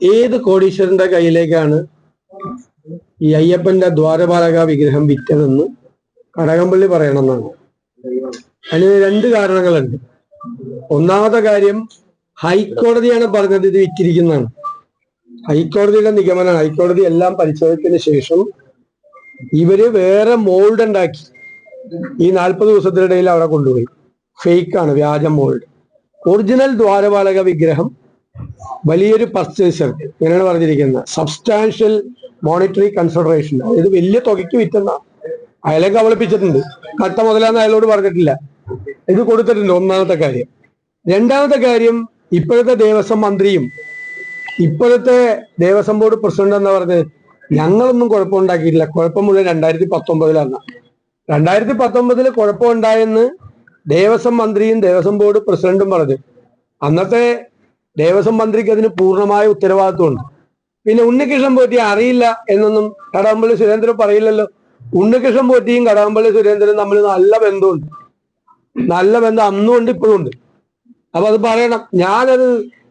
ഏത് കോടീശ്വരന്റെ കയ്യിലേക്കാണ് ഈ അയ്യപ്പന്റെ ദ്വാരപാലക വിഗ്രഹം വിറ്റതെന്ന് കടകംപള്ളി പറയണമെന്നാണ്. അതിന് രണ്ട് കാരണങ്ങളുണ്ട്. ഒന്നാമത്തെ കാര്യം ഹൈക്കോടതിയാണ് പറഞ്ഞത് ഇത് വിറ്റിരിക്കുന്നതാണ്. ഹൈക്കോടതിയുടെ നിഗമനം ഹൈക്കോടതി എല്ലാം പരിശോധിച്ചതിന് ശേഷം ഇവർ വേറെ മോൾഡ് ഉണ്ടാക്കി. ഈ നാൽപ്പത് ദിവസത്തിനിടയിൽ അവിടെ കൊണ്ടുപോയി. ഫേക്കാണ് വ്യാജ മോൾഡ് ഒറിജിനൽ ദ്വാരപാലക വിഗ്രഹം വലിയൊരു പർച്ചേസർ ഇങ്ങനെയാണ് പറഞ്ഞിരിക്കുന്നത്. സബ്സ്റ്റാൻഷ്യൽ മോണിറ്ററി കൺസിഡറേഷൻ ഇത് വലിയ തുകയ്ക്ക് വിറ്റുന്ന അയാളെ കബളിപ്പിച്ചിട്ടുണ്ട് കട്ട മുതലാന്ന് അയാളോട് പറഞ്ഞിട്ടില്ല. ഇത് കൊടുത്തിട്ടുണ്ട് ഒന്നാമത്തെ കാര്യം. രണ്ടാമത്തെ കാര്യം ഇപ്പോഴത്തെ ദേവസ്വം മന്ത്രിയും ഇപ്പോഴത്തെ ദേവസ്വം ബോർഡ് പ്രസിഡന്റ് എന്ന് പറഞ്ഞത്? ഞങ്ങളൊന്നും കുഴപ്പമുണ്ടാക്കിയിട്ടില്ല. കുഴപ്പം മുഴുവൻ രണ്ടായിരത്തി പത്തൊമ്പതിലാണ് രണ്ടായിരത്തി പത്തൊമ്പതിൽ കുഴപ്പമുണ്ടായെന്ന് ദേവസ്വം മന്ത്രിയും ദേവസ്വം ബോർഡ് പ്രസിഡന്റും പറഞ്ഞു. അന്നത്തെ ദേവസ്വം മന്ത്രിക്ക് അതിന് പൂർണമായ ഉത്തരവാദിത്വമുണ്ട്. പിന്നെ ഉണ്ണികൃഷ്ണൻ പോറ്റി അറിയില്ല എന്നൊന്നും കടകംപള്ളി സുരേന്ദ്രൻ പറയില്ലല്ലോ. ഉണ്ണികൃഷ്ണൻ പോറ്റിയും കടകംപള്ളി സുരേന്ദ്രനും തമ്മിൽ നല്ല ബന്ധമുണ്ട്. നല്ല ബന്ധം അന്നും ഉണ്ട് ഇപ്പോഴും ഉണ്ട്. അപ്പൊ അത് പറയണം. ഞാനത്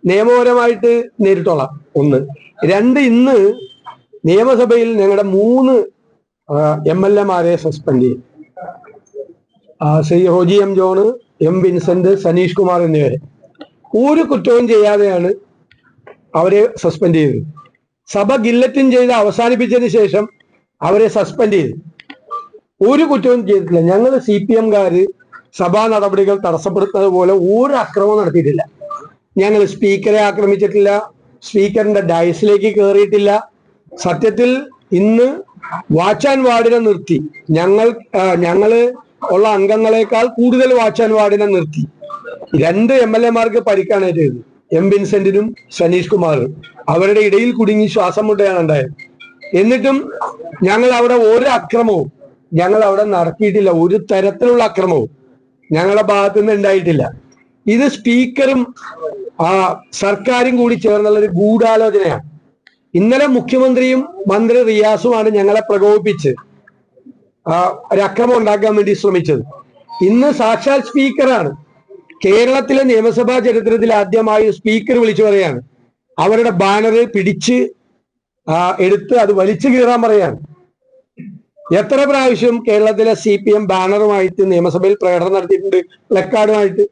നിയമപരമായിട്ട് നേരിട്ടോളാം. ഒന്ന്. രണ്ട് ഇന്ന് നിയമസഭയിൽ ഞങ്ങളുടെ മൂന്ന് എം എൽ എമാരെ സസ്പെൻഡ് ചെയ്യും. Shri ഹോജി M John M Vincent Saneesh Kumar എന്നിവരെ. ഒരു കുറ്റവും ചെയ്യാതെയാണ് അവരെ സസ്പെൻഡ് ചെയ്തത്. സഭ ഗില്ലറ്റിൻ ചെയ്ത് അവസാനിപ്പിച്ചതിന് ശേഷം അവരെ സസ്പെൻഡ് ചെയ്തു. ഒരു കുറ്റവും ചെയ്തിട്ടില്ല. ഞങ്ങൾ സി പി എംകാർ സഭാ നടപടികൾ തടസ്സപ്പെടുത്തുന്നത് പോലെ ഒരു അക്രമവും നടത്തിയിട്ടില്ല. ഞങ്ങൾ സ്പീക്കറെ ആക്രമിച്ചിട്ടില്ല സ്പീക്കറിന്റെ ഡയസിലേക്ക് കയറിയിട്ടില്ല സത്യത്തിൽ ഇന്ന് വാച്ച് ആൻഡ് വാർഡിനെ നിർത്തി. ഞങ്ങൾ ഞങ്ങൾ ഉള്ള അംഗങ്ങളെക്കാൾ കൂടുതൽ വാച്ച് ആൻഡ് വാർഡിനെ നിർത്തി. രണ്ട് എം എൽ എമാർക്ക് പരിക്കാണ് ചെയ്തത്. എം വിൻസെന്റിനും സനീഷ് കുമാറും. അവരുടെ ഇടയിൽ കുടുങ്ങി ശ്വാസം മുട്ടയാണ് ഉണ്ടായത്. എന്നിട്ടും ഞങ്ങൾ അവിടെ ഒരു അക്രമവും ഞങ്ങൾ അവിടെ നടത്തിയിട്ടില്ല. ഒരു തരത്തിലുള്ള അക്രമവും ഞങ്ങളുടെ ഭാഗത്തു നിന്ന് ഉണ്ടായിട്ടില്ല. ഇത് സ്പീക്കറും ആ സർക്കാരും കൂടി ചേർന്നുള്ള ഒരു ഗൂഢാലോചനയാണ്. ഇന്നലെ മുഖ്യമന്ത്രിയും മന്ത്രി റിയാസുമാണ് ഞങ്ങളെ പ്രകോപിപ്പിച്ച് ഒരു അക്രമം ഉണ്ടാക്കാൻ വേണ്ടി ശ്രമിച്ചത്. ഇന്ന് സാക്ഷാൽ സ്പീക്കറാണ്. കേരളത്തിലെ നിയമസഭാ ചരിത്രത്തിൽ ആദ്യമായി സ്പീക്കർ വിളിച്ചു പറയാണ്. അവരുടെ ബാനർ പിടിച്ച് എടുത്ത് അത് വലിച്ചു കീറാൻ പറയാണ്. എത്ര പ്രാവശ്യം കേരളത്തിലെ സി പി എം ബാനറുമായിട്ട് നിയമസഭയിൽ പ്രകടനം നടത്തിയിട്ടുണ്ട്? പ്ലക്കാർഡുമായിട്ട്.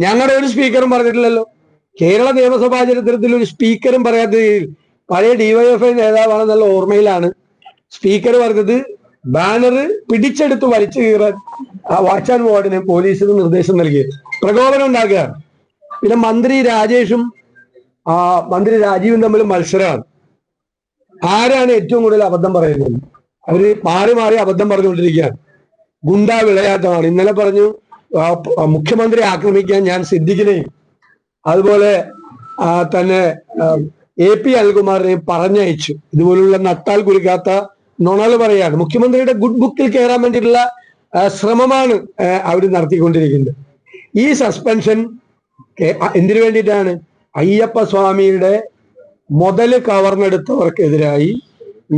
ഞങ്ങളുടെ ഒരു സ്പീക്കറും പറഞ്ഞിട്ടില്ലല്ലോ. കേരള നിയമസഭാ ചരിത്രത്തിൽ ഒരു സ്പീക്കറും പറയാത്ത പഴയ ഡിവൈഎഫ്ഐ നേതാവാണെന്നുള്ള ഓർമ്മയിലാണ് സ്പീക്കർ പറഞ്ഞത് ബാനർ പിടിച്ചെടുത്ത് വലിച്ചു കീറാൻ ആ വാച്ച് ആൻഡ് വാർഡിന് പോലീസിന് നിർദ്ദേശം നൽകി. പ്രകോപനം ഉണ്ടാക്കുകയാണ് പിന്നെ മന്ത്രി രാജേഷും ആ മന്ത്രി രാജീവും തമ്മിൽ മത്സരമാണ്. ആരാണ് ഏറ്റവും കൂടുതൽ അബദ്ധം പറയുന്നത്? അവർ മാറി മാറി അബദ്ധം പറഞ്ഞുകൊണ്ടിരിക്കുകയാണ്. ഗുണ്ടാ വിളയാട്ടമാണ്. ഇന്നലെ പറഞ്ഞു മുഖ്യമന്ത്രി ആക്രമിക്കാൻ ഞാൻ സിദ്ദിഖിനെയും അതുപോലെ തന്നെ എ പി അൽകുമാറിനെയും പറഞ്ഞയച്ചു. ഇതുപോലുള്ള നട്ടാൽ കുരുക്കാത്ത നുണകൾ പറയാണ് മുഖ്യമന്ത്രിയുടെ ഗുഡ് ബുക്കിൽ കയറാൻ വേണ്ടിയിട്ടുള്ള ശ്രമമാണ് അവർ നടത്തിക്കൊണ്ടിരിക്കുന്നത്. ഈ സസ്പെൻഷൻ എന്തിനു വേണ്ടിയിട്ടാണ്? അയ്യപ്പ സ്വാമിയുടെ മുതൽ കവർന്നെടുത്തവർക്കെതിരായി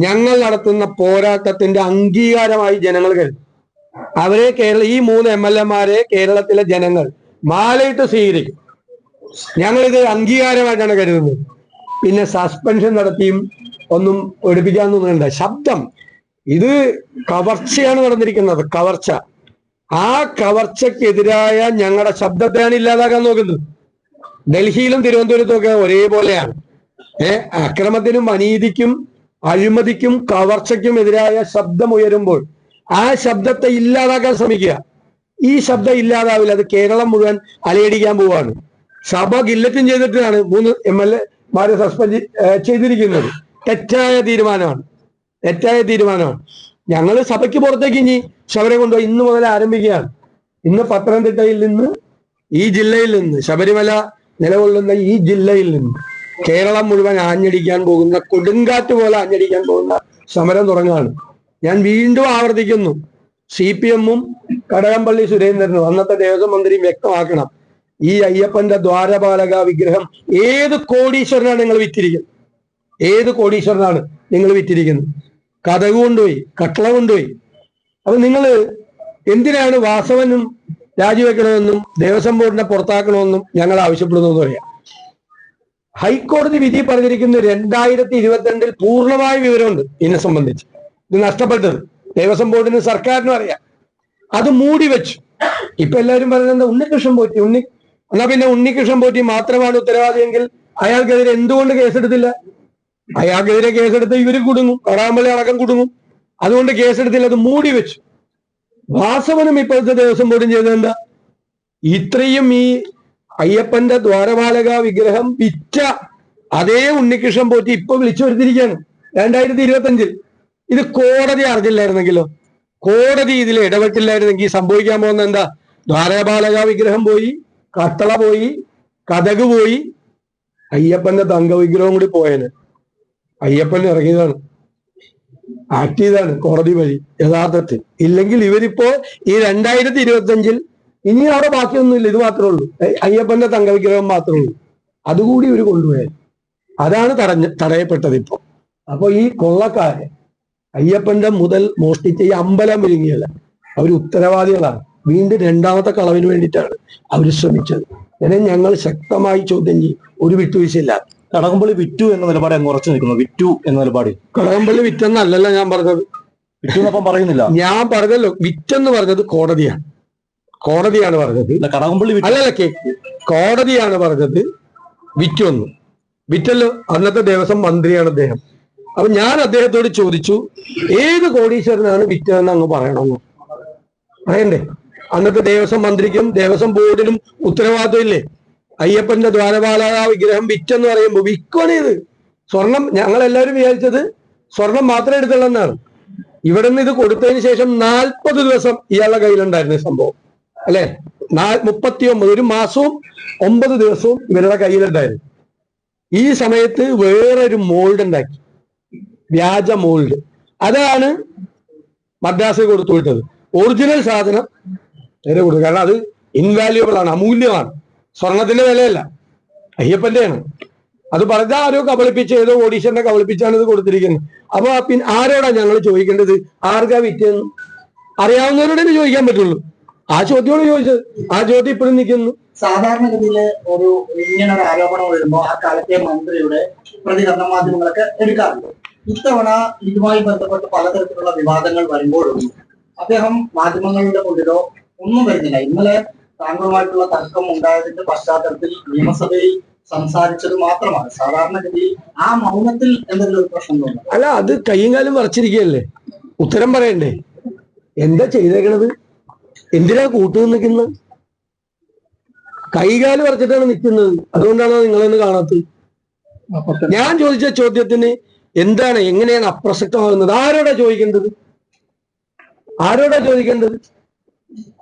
ഞങ്ങൾ നടത്തുന്ന പോരാട്ടത്തിന്റെ അംഗീകാരമായി ജനങ്ങൾ കരുതും. അവരെ കേരള ഈ മൂന്ന് എം എൽ എമാരെ കേരളത്തിലെ ജനങ്ങൾ മാലയിട്ട് സ്വീകരിക്കും. ഞങ്ങളിത് അംഗീകാരമായിട്ടാണ് കരുതുന്നത്. പിന്നെ സസ്പെൻഷൻ നടത്തിയും ഒന്നും ഒടിപ്പിക്കാൻ തോന്നുന്നുണ്ട് ശബ്ദം. ഇത് കവർച്ചയാണ് നടന്നിരിക്കുന്നത്. കവർച്ച. ആ കവർച്ചക്കെതിരായ ഞങ്ങളുടെ ശബ്ദത്തെയാണ് ഇല്ലാതാക്കാൻ നോക്കുന്നത്. ഡൽഹിയിലും തിരുവനന്തപുരത്തും ഒക്കെ ഒരേപോലെയാണ്. ഏർ അക്രമത്തിനും അനീതിക്കും അഴിമതിക്കും കവർച്ചയ്ക്കും എതിരായ ശബ്ദം ഉയരുമ്പോൾ ആ ശബ്ദത്തെ ഇല്ലാതാക്കാൻ ശ്രമിക്കുക. ഈ ശബ്ദം ഇല്ലാതാവില്ല. അത് കേരളം മുഴുവൻ അലയടിക്കാൻ പോവാണ്. സഭ ഗില്ലറ്റും ചെയ്തിട്ടാണ് മൂന്ന് എം എൽ എമാരെ സസ്പെൻഡ് ചെയ്തിരിക്കുന്നത്. തെറ്റായ തീരുമാനമാണ്. തെറ്റായ തീരുമാനമാണ്. ഞങ്ങൾ സഭയ്ക്ക് പുറത്തേക്ക് ഇനി ശബരിമല കൊണ്ടുപോയി ഇന്ന് മുതൽ ആരംഭിക്കുകയാണ്. ഇന്ന് പത്തനംതിട്ടയിൽ നിന്ന് ഈ ജില്ലയിൽ നിന്ന് ശബരിമല നിലകൊള്ളുന്ന ഈ ജില്ലയിൽ നിന്ന് കേരളം മുഴുവൻ ആഞ്ഞടിക്കാൻ പോകുന്ന കൊടുങ്കാറ്റ് പോലെ ആഞ്ഞടിക്കാൻ പോകുന്ന സമരം തുടങ്ങുകയാണ്. ഞാൻ വീണ്ടും ആവർത്തിക്കുന്നു. സി പി എമ്മും കടകംപള്ളി സുരേന്ദ്രനും അന്നത്തെ ദേവസ്വം മന്ത്രിയും വ്യക്തമാക്കണം. ഈ അയ്യപ്പന്റെ ദ്വാരപാലക വിഗ്രഹം ഏത് കോടീശ്വരനാണ് നിങ്ങൾ വിറ്റിരിക്കുന്നത്? ഏത് കോടീശ്വരനാണ് നിങ്ങൾ വിറ്റിരിക്കുന്നത്? കഥകു കൊണ്ടുപോയി കട്ടള കൊണ്ടുപോയി. അപ്പൊ നിങ്ങൾ എന്തിനാണ് വാസവനും രാജിവെക്കണമെന്നും ദേവസ്വം ബോർഡിനെ പുറത്താക്കണമെന്നും ഞങ്ങൾ ആവശ്യപ്പെടുന്നു പറയാം. ഹൈക്കോടതി വിധി പറഞ്ഞിരിക്കുന്ന രണ്ടായിരത്തി ഇരുപത്തിരണ്ടിൽ പൂർണമായ വിവരമുണ്ട് ഇതിനെ സംബന്ധിച്ച്. ഇത് നഷ്ടപ്പെട്ടത്. ദേവസ്വം ബോർഡിന് സർക്കാരിനും അറിയാം. അത് മൂടി വെച്ചു. ഇപ്പൊ എല്ലാവരും പറയുന്നത് ഉണ്ണികൃഷ്ണൻ പോറ്റി ഉണ്ണി എന്നാ പിന്നെ ഉണ്ണികൃഷ്ണൻ പോറ്റി മാത്രമാണ് ഉത്തരവാദിയെങ്കിൽ അയാൾക്കെതിരെ എന്തുകൊണ്ട് കേസെടുത്തില്ല? അയാൾക്കെതിരെ കേസെടുത്ത് ഇവർ കുടുങ്ങും. കറാമ്പള്ളി അടക്കം കുടുങ്ങും. അതുകൊണ്ട് കേസെടുത്തില്ല അത് മൂടി വെച്ചു. വാസവനും ഇപ്പോഴത്തെ ദിവസം ബോർഡും ചെയ്തതെന്താ? ഇത്രയും ഈ അയ്യപ്പന്റെ ദ്വാരപാലക വിഗ്രഹം വിറ്റ അതേ ഉണ്ണികൃഷ്ണൻ പോറ്റി ഇപ്പൊ വിളിച്ചു വരുത്തിരിക്കുകയാണ് രണ്ടായിരത്തി ഇരുപത്തി അഞ്ചിൽ ഇത് കോടതി അറിഞ്ഞില്ലായിരുന്നെങ്കിലോ? കോടതി ഇതിൽ ഇടപെട്ടില്ലായിരുന്നെങ്കിൽ സംഭവിക്കാൻ പോകുന്ന എന്താ? ദ്വാരപാലക വിഗ്രഹം പോയി കട്ടള പോയി കഥക് പോയി അയ്യപ്പന്റെ തങ്ക വിഗ്രഹം കൂടി പോയേന്. അയ്യപ്പൻ ഇറങ്ങിയതാണ്. ആക്ട് ചെയ്താണ് കോടതി വഴി യഥാർത്ഥത്തിൽ. ഇല്ലെങ്കിൽ ഇവരിപ്പോ ഈ രണ്ടായിരത്തി ഇരുപത്തി അഞ്ചിൽ ഇനി അവിടെ ബാക്കിയൊന്നുമില്ല ഇത് മാത്രമേ ഉള്ളൂ. അയ്യപ്പന്റെ തങ്ക വിഗ്രഹം മാത്രമേ ഉള്ളൂ. അതുകൂടി ഇവർ കൊണ്ടുപോയത് അതാണ് തടഞ്ഞ തടയപ്പെട്ടത് ഇപ്പൊ. അപ്പൊ ഈ കൊള്ളക്കാര് അയ്യപ്പന്റെ മുതൽ മോഷ്ടിച്ച ഈ അമ്പലം വിഴുങ്ങിയല്ല അവർ ഉത്തരവാദികളാണ്. വീണ്ടും രണ്ടാമത്തെ കളവിന് വേണ്ടിയിട്ടാണ് അവർ ശ്രമിച്ചത്. ഇതിനെ ഞങ്ങൾ ശക്തമായി ചോദ്യം ചെയ്യും. ഒരു വിട്ടുവീഴ്ചയില്ല കടകംപള്ളി വിറ്റു എന്ന നിലപാട് അങ്ങ് ഉറച്ചു നിൽക്കുന്നു. വിറ്റു എന്ന നിലപാട്. കടകംപള്ളി വിറ്റെന്നല്ലല്ലോ ഞാൻ പറഞ്ഞത്. വിറ്റു എന്നപ്പം പറയുന്നില്ല. ഞാൻ പറഞ്ഞല്ലോ വിറ്റെന്ന് പറഞ്ഞത് കോടതിയാണ്. കോടതിയാണ് പറഞ്ഞത്. കടകംപള്ളി അല്ലല്ല കേ കോടതിയാണ് പറഞ്ഞത്. വിറ്റു എന്ന്. വിറ്റല്ലോ അന്നത്തെ ദേവസ്വം മന്ത്രിയാണ് അദ്ദേഹം. അപ്പൊ ഞാൻ അദ്ദേഹത്തോട് ചോദിച്ചു ഏത് കോടീശ്വരനാണ് വിറ്റതെന്ന് അങ്ങ് പറയണമെന്ന്. പറയണ്ടേ? അന്നത്തെ ദേവസ്വം മന്ത്രിക്കും ദേവസ്വം ബോർഡിനും ഉത്തരവാദിത്വം ഇല്ലേ? അയ്യപ്പന്റെ ദ്വാരപാല വിഗ്രഹം വിറ്റെന്ന് പറയുമ്പോൾ വിൽക്കുവാണ് ഇത് സ്വർണം ഞങ്ങൾ എല്ലാവരും വിചാരിച്ചത് സ്വർണം മാത്രമേ എടുത്തുള്ളെന്നാണ്. ഇവിടെ നിന്ന് ഇത് കൊടുത്തതിന് ശേഷം നാൽപ്പത് ദിവസം ഇയാളുടെ കയ്യിലുണ്ടായിരുന്നു സംഭവം. അല്ലെ? മുപ്പത്തി ഒമ്പത് ഒരു മാസവും ഒമ്പത് ദിവസവും ഇവരുടെ കയ്യിലുണ്ടായിരുന്നു. ഈ സമയത്ത് വേറൊരു മോൾഡ് ഉണ്ടാക്കി. വ്യാജ മോൾഡ് അതാണ് മദ്രാസിൽ കൊടുത്തു വിട്ടത് ഒറിജിനൽ സാധനം നേരെ കൊടുത്തു കാരണം അത് ഇൻവാല്യുബിൾ ആണ് അമൂല്യമാണ്. സ്വർണത്തിന്റെ വിലയല്ല. അയ്യപ്പന്റെയാണ്. അത് പറഞ്ഞാൽ ആരോ കബളിപ്പിച്ച് ഏതോ ഓഡീഷന്റെ കബളിപ്പിച്ചാണ് ഇത് കൊടുത്തിരിക്കുന്നത്. അപ്പൊ പിന്നെ ആരോടാ ഞങ്ങൾ ചോദിക്കേണ്ടത്? ആർക്കാ വിറ്റെന്ന്? അറിയാവുന്നവരോടെ ചോദിക്കാൻ പറ്റുള്ളൂ. ആ ചോദ്യമാണ് ചോദിച്ചത്. ആ ചോദ്യം ഇപ്പോഴും നിൽക്കുന്നു. സാധാരണഗതിയിൽ ഒരു ഇങ്ങനെ ഒരു ആരോപണം വരുമ്പോൾ ആ കാലത്തെ മന്ത്രിയുടെ പ്രതികരണ മാധ്യമങ്ങളൊക്കെ എടുക്കാറുണ്ട്. ഇത്തവണ ഇതുമായി ബന്ധപ്പെട്ട് പലതരത്തിലുള്ള വിവാദങ്ങൾ വരുമ്പോഴും അദ്ദേഹം മാധ്യമങ്ങളുടെ മുന്നിലോ ഒന്നും വരുന്നില്ല. ഇന്നലെ താങ്കളുമായിട്ടുള്ള തർക്കം ഉണ്ടായതിന്റെ പശ്ചാത്തലത്തിൽ നിയമസഭയിൽ സംസാരിച്ചത് മാത്രമാണ്. സാധാരണഗതിയിൽ ആ മൗനത്തിൽ എന്തെങ്കിലും ഒരു പ്രശ്നം തോന്നുന്നു അല്ല അത് കയ്യും കാലും മറച്ചിരിക്കുകയല്ലേ? ഉത്തരം പറയണ്ടേ? എന്താ ചെയ്തേക്കണത്? എന്തിനാ കൂട്ടു നിൽക്കുന്നത്? കൈകാൽ പറിച്ചിട്ടാണ് നിൽക്കുന്നത്. അതുകൊണ്ടാണ് നിങ്ങളെന്ന് കാണാത്ത ഞാൻ ചോദിച്ച ചോദ്യത്തിന് എന്താണ് എങ്ങനെയാണ് അപ്രസക്തമാകുന്നത്? ആരോടാ ചോദിക്കേണ്ടത്? ആരോടാ ചോദിക്കേണ്ടത്?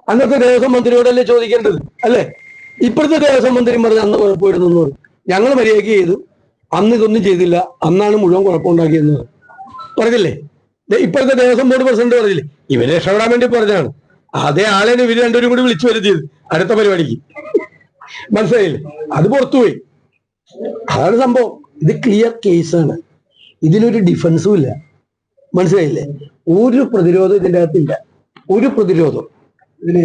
അന്നത്തെ ദേവസ്വം മന്ത്രിയോടല്ലേ ചോദിക്കേണ്ടത്? അല്ലേ? ഇപ്പോഴത്തെ ദേവസ്വം മന്ത്രി പറഞ്ഞ അന്ന് കുഴപ്പമായിരുന്നു. ഞങ്ങൾ മര്യാദയ്ക്ക് ചെയ്തു. അന്ന് ഇതൊന്നും ചെയ്തില്ല. അന്നാണ് മുഴുവൻ കുഴപ്പമുണ്ടാക്കിയെന്ന് പറഞ്ഞില്ലേ? ഇപ്പോഴത്തെ ദേവസ്വം ബോർഡ് പ്രസിഡന്റ് പറഞ്ഞില്ലേ? ഇവരെ രക്ഷപ്പെടാൻ വേണ്ടി പറഞ്ഞതാണ്. അതേ ആളെ ഇവർ രണ്ടുപേരും കൂടി വിളിച്ചു വരുത്തിയത് അടുത്ത പരിപാടിക്ക്. മനസ്സിലായില്ലേ? അത് പുറത്തുപോയി. അതാണ് സംഭവം. ഇത് ക്ലിയർ കേസാണ് ഇതിനൊരു ഡിഫൻസും ഇല്ല. മനസ്സിലായില്ലേ? ഒരു പ്രതിരോധം ഇതിന്റെ അകത്തില്ല. ഒരു പ്രതിരോധം. ഇതിൽ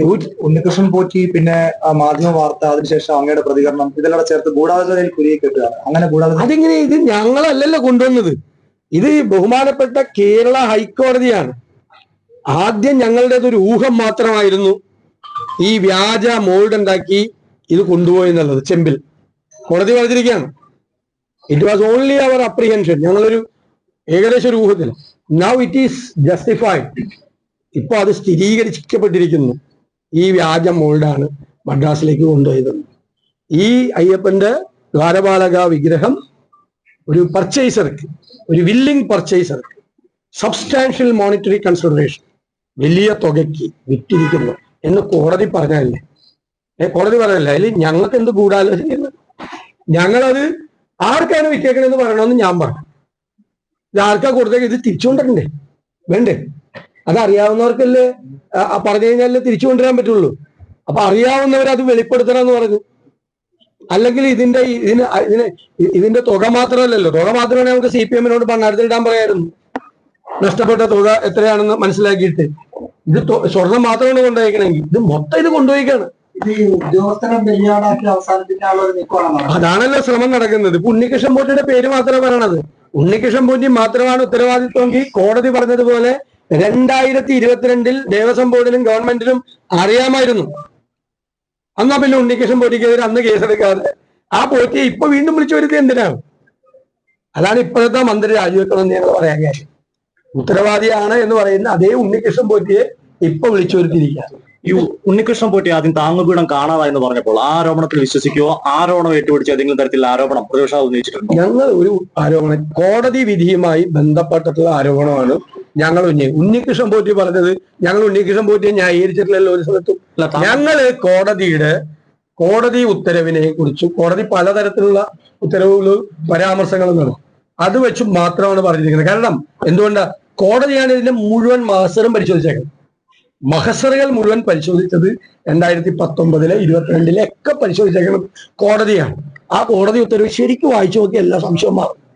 ഉണ്ണികൃഷ്ണൻ പോറ്റി പിന്നെ മാധ്യമ വാർത്ത അതിനുശേഷം അങ്ങയുടെ പ്രതികരണം ഇതെല്ലാം ചേർത്ത് ഗൂഢാലോചനയിൽ കുരുകി കെട്ടുകയാണ് അങ്ങനെ ഗൂഢാലോചന അതിങ്ങനെ? ഇത് ഞങ്ങളല്ലല്ലോ കൊണ്ടുവന്നത്. ഇത് ബഹുമാനപ്പെട്ട കേരള ഹൈക്കോടതിയാണ്. ആദ്യം ഞങ്ങളുടേത് ഒരു ഊഹം മാത്രമായിരുന്നു ഈ വ്യാജ മോൾഡ് ഉണ്ടാക്കി ഇത് കൊണ്ടുപോയി എന്നുള്ളത് ചെമ്പിൽ. കോടതി പറഞ്ഞിരിക്കുകയാണ്. It was only our apprehension ഞങ്ങളൊരു ഏകദേശം ഊഹത്തിൽ. നൗ ഇറ്റ് ഈസ് ജസ്റ്റിഫൈഡ് ഇപ്പൊ അത് സ്ഥിരീകരിക്കപ്പെട്ടിരിക്കുന്നു ഈ വ്യാജ മോൾഡാണ് മദ്രാസിലേക്ക് കൊണ്ടുപോയത്. ഈ അയ്യപ്പന്റെ ദ്വാരപാലക വിഗ്രഹം ഒരു പർച്ചേസർക്ക് ഒരു വില്ലിംഗ് പർച്ചേസർക്ക് സബ്സ്റ്റാൻഷ്യൽ മോണിറ്ററി കൺസിഡറേഷൻ വലിയ തുകയ്ക്ക് വിറ്റിരിക്കുന്നു എന്ന് കോടതി പറഞ്ഞല്ലേ ഏ കോടതി പറഞ്ഞല്ലേ അതിൽ ഞങ്ങൾക്ക് എന്ത് ഗൂഢാലോചന ഞങ്ങളത് ആർക്കാണ് വിറ്റേക്കണെന്ന് പറയണമെന്ന് ഞാൻ പറഞ്ഞു. ഇത് ആർക്കാ കൊടുത്തേക്ക് ഇത് തിരിച്ചുകൊണ്ടിട്ടുണ്ടേ വേണ്ടേ? അത് അറിയാവുന്നവർക്കല്ലേ പറഞ്ഞു കഴിഞ്ഞാലേ തിരിച്ചു കൊണ്ടുവരാൻ പറ്റുള്ളൂ. അപ്പൊ അറിയാവുന്നവർ അത് വെളിപ്പെടുത്തണം എന്ന് പറഞ്ഞു. അല്ലെങ്കിൽ ഇതിന്റെ ഇതിന് ഇതിന് ഇതിന്റെ തുക മാത്രമല്ലല്ലോ. തുക മാത്രമേ നമുക്ക് സി പി എമ്മിനോട് ഇടാൻ പറയായിരുന്നു. നഷ്ടപ്പെട്ട തുക എത്രയാണെന്ന് മനസ്സിലാക്കിയിട്ട്. ഇത് സ്വർണം മാത്രമാണ് കൊണ്ടുപോയിക്കണമെങ്കിൽ. ഇത് മൊത്തം ഇത് കൊണ്ടുപോയിക്കാണ്. അതാണല്ലോ ശ്രമം നടക്കുന്നത്. ഇപ്പൊ ഉണ്ണികൃഷ്ണൻ പോറ്റിയുടെ പേര് മാത്രമേ പറയണത്. ഉണ്ണികൃഷ്ണൻ പോറ്റി മാത്രമാണ് ഉത്തരവാദിത്വമെങ്കിൽ കോടതി പറഞ്ഞതുപോലെ രണ്ടായിരത്തി ഇരുപത്തിരണ്ടിൽ ദേവസ്വം ബോർഡിനും ഗവൺമെന്റിനും അറിയാമായിരുന്നു. അന്ന് പിന്നെ ഉണ്ണികൃഷ്ണൻ പോറ്റിക്കെതിരെ അന്ന് കേസെടുക്കാതെ. ആ പോറ്റിയെ ഇപ്പൊ വീണ്ടും വിളിച്ചു വരുത്തിയത് എന്തിനാണ്? അതാണ് ഇപ്പോഴത്തെ മന്ത്രി രാജിവെക്കണമെന്ന് ഞങ്ങൾ പറയാൻ കാര്യം. ഉത്തരവാദിയാണ് എന്ന് പറയുന്ന അതേ ഉണ്ണികൃഷ്ണൻ പോറ്റിയെ ഇപ്പൊ വിളിച്ചു വരുത്തിയിരിക്കുക ഈ ഉണ്ണികൃഷ്ണൻ പോറ്റി ആദ്യം താങ്ങുപീഠം കാണാതായെന്ന് പറഞ്ഞപ്പോൾ ആ ആരോപണത്തിൽ വിശ്വസിക്കുകയോ ആരോപണം ഏറ്റുപിടിച്ച് ഏതെങ്കിലും തരത്തിലുള്ള ആരോപണം പ്രതിപക്ഷം ഉന്നയിച്ചിട്ടുണ്ടോ? ഞങ്ങൾ ഒരു ആരോപണം കോടതി വിധിയുമായി ബന്ധപ്പെട്ടിട്ടുള്ള ആരോപണമാണ് ഞങ്ങൾ ഉന്നി ഉണ്ണികൃഷ്ണൻ പോറ്റി പറഞ്ഞത് ഞങ്ങൾ ഉണ്ണികൃഷ്ണൻ പോറ്റിയെ ന്യായീകരിച്ചിട്ടില്ലല്ലോ ഒരു സ്ഥലത്തും. ഞങ്ങൾ കോടതിയുടെ കോടതി ഉത്തരവിനെ കുറിച്ച് കോടതി പലതരത്തിലുള്ള ഉത്തരവുകൾ പരാമർശങ്ങളും നടന്നു അത് വെച്ച് മാത്രമാണ് പറഞ്ഞിരിക്കുന്നത്. കാരണം എന്തുകൊണ്ടാ? കോടതിയാണ് ഇതിന്റെ മുഴുവൻ മഹസറും പരിശോധിച്ചേക്കുന്നത്. മഹസറുകൾ മുഴുവൻ പരിശോധിച്ചത് രണ്ടായിരത്തി പത്തൊമ്പതിലെ ഇരുപത്തിരണ്ടിലെ ഒക്കെ പരിശോധിച്ചേക്കുന്നത് കോടതിയാണ്. ആ കോടതി ഉത്തരവ് ശരിക്കും വായിച്ചു നോക്കിയ എല്ലാ സംശയവും മാറും.